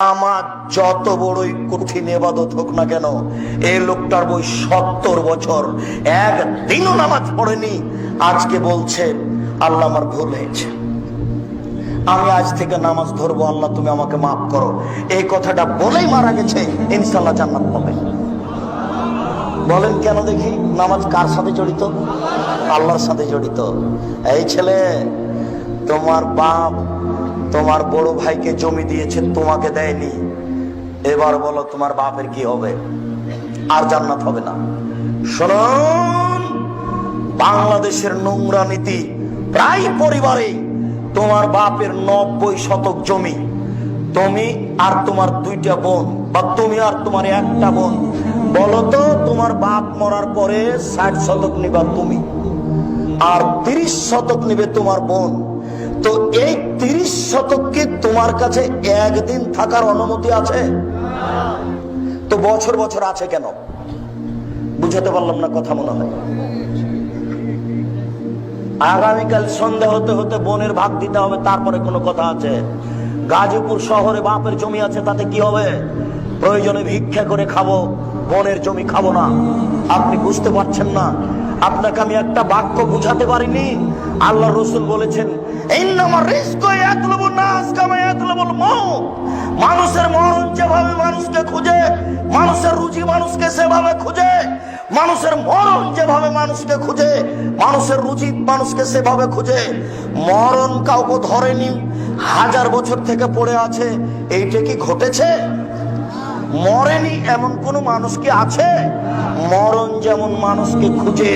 আমার যত বড়ই কঠিন এবাদত হোক না কেন এই লোকটার বই সত্তর বছর। একদিনও নামাজ পড়েনি। আজকে বলছে, আল্লাহ আমার ভুল হয়েছে। আমি আজ থেকে নামাজ ধরবো, আল্লাহ তুমি আমাকে মাফ করো। এই কথাটা বলেই মারা গেছে ইনশাল্লাহ জান্নাত পাবে। বলেন কেন দেখি, নামাজ কার সাথে জড়িত? আল্লাহর সাথে জড়িত। এই ছেলে, তোমার বাপ তোমার বড় ভাইকে জমি দিয়েছে, তোমাকে দেয়নি। এবার বলো তোমার বাপের কি হবে? আর জান্নাত হবে না। শুনুন, বাংলাদেশের নোংরা নীতি, প্রায় পরিবারে তোমার বাপের নব্বই শতক জমি। তুমি আর তোমার দুইটা বোন, বা তুমি আর তোমার একটা বোন। বলো তো, তোমার বাপ মরার পরে ষাট শতক নিবা তুমি, আর তিরিশ শতক নিবে তোমার বোন। তো এই তিরিশ শতক কি তোমার কাছে একদিন থাকার অনুমতি আছে? তো বছর বছর আছে কেন? বুঝাতে পারলাম না কথা মনে হয়। আগামীকাল সন্ধ্যা হতে হতে বনের ভাগ দিতে হবে, তারপরে কোনো কথা আছে। গাজীপুর শহরে বাপের জমি আছে, তাতে কি হবে? প্রয়োজনে ভিক্ষা করে খাব, বনের জমি খাব না। আপনি বুঝতে পারছেন না। আপনাকে আমি একটা বাক্য বুঝাতে পারিনি। আল্লাহ রসুল বলেছেন মানুষের মরণ যেভাবে মানুষকে খুঁজে, মানুষের রুজি মানুষকে সেভাবে খুঁজে, মানুষের মরণ যেভাবে মানুষকে খুঁজে, মানুষের রুচি মানুষকে সেভাবে খুঁজে। মরণ কাউকে ধরেনি, হাজার বছর থেকে পড়ে আছে। এইটা কি ঘটেছে? মরেনি এমন কোন মানুষ কি আছে? মরণ যেমন মানুষকে খুঁজে,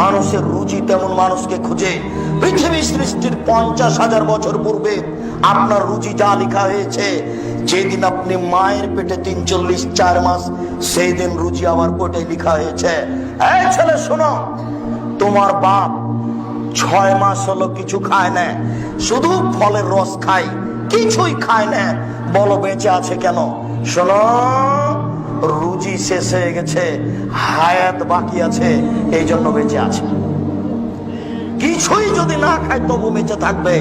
মানুষের রুচি তেমন মানুষকে খুঁজে। পৃথিবী সৃষ্টির পঞ্চাশ হাজার বছর পূর্বে আপনার রুচি যা লেখা হয়েছে, যেদিন আপনি মায়ের পেটে তিন চল্লিশ চার মাস সেই দিন রুচি আমার পেটে লেখা হয়েছে। এই ছেলে, শোনো, তোমার বাপ ছয় মাস হলো কিছু খায় না শুধু ফলের রস খায় কিছুই খায় না। বলো, বেঁচে আছে কেন? শোনো, রুজি শেষ হয়ে গেছে, হায়াত বাকি আছে এই জন্য বেঁচে আছে। কিছুই যদি না খায়, তবু বেঁচে থাকবে।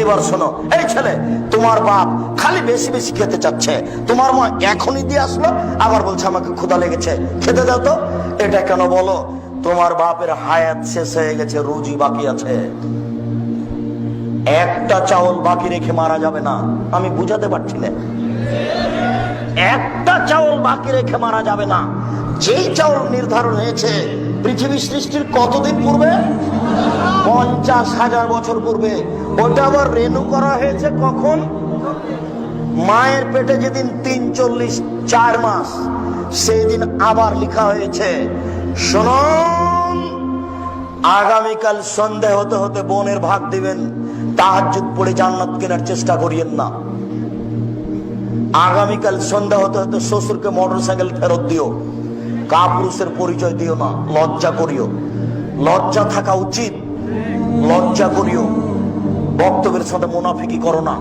এবার শোনো, এই ছেলে, তোমার বাপ খালি বেশি বেশি খেতে চাচ্ছে। তোমার মা এখনই দিয়ে আসলো, আবার বলছে, আমাকে ক্ষুধা লেগেছে, খেতে দাও তো। এটা কেন বলো? তোমার বাপের হায়াত শেষ হয়ে গেছে, রুজি বাকি আছে। একটা চাউল বাকি রেখে মারা যাবে না। আমি বুঝাতে পারছি না। একটা চাউল বাকি রেখে মারা যাবে না। যেই চাউল নির্ধারণ হয়েছে, পৃথিবী সৃষ্টির কতদিন পূর্বে? পঞ্চাশ হাজার বছর পূর্বে। ওটা আবার রেনু করা হয়েছে কখন? মায়ের পেটে যেদিন তিন চল্লিশ চার মাস সেই দিন আবার লেখা হয়েছে, শুনুন, আগামীকাল সন্ধে হতে হতে বোনের ভাগ দিবেন। তাহাজুদ পড়ে জান্নাত কেনার চেষ্টা করিয়েন না। আগামীকাল সন্ধ্যা হতে হতে শ্বশুরকে মোটর সাইকেল ফেরত দিও। কাপুরুষের পরিচয় দিও না, লজ্জা করিও। লজ্জা থাকা উচিত, লজ্জা করিও। বক্তব্যের সাথে মুনাফিকি করো না।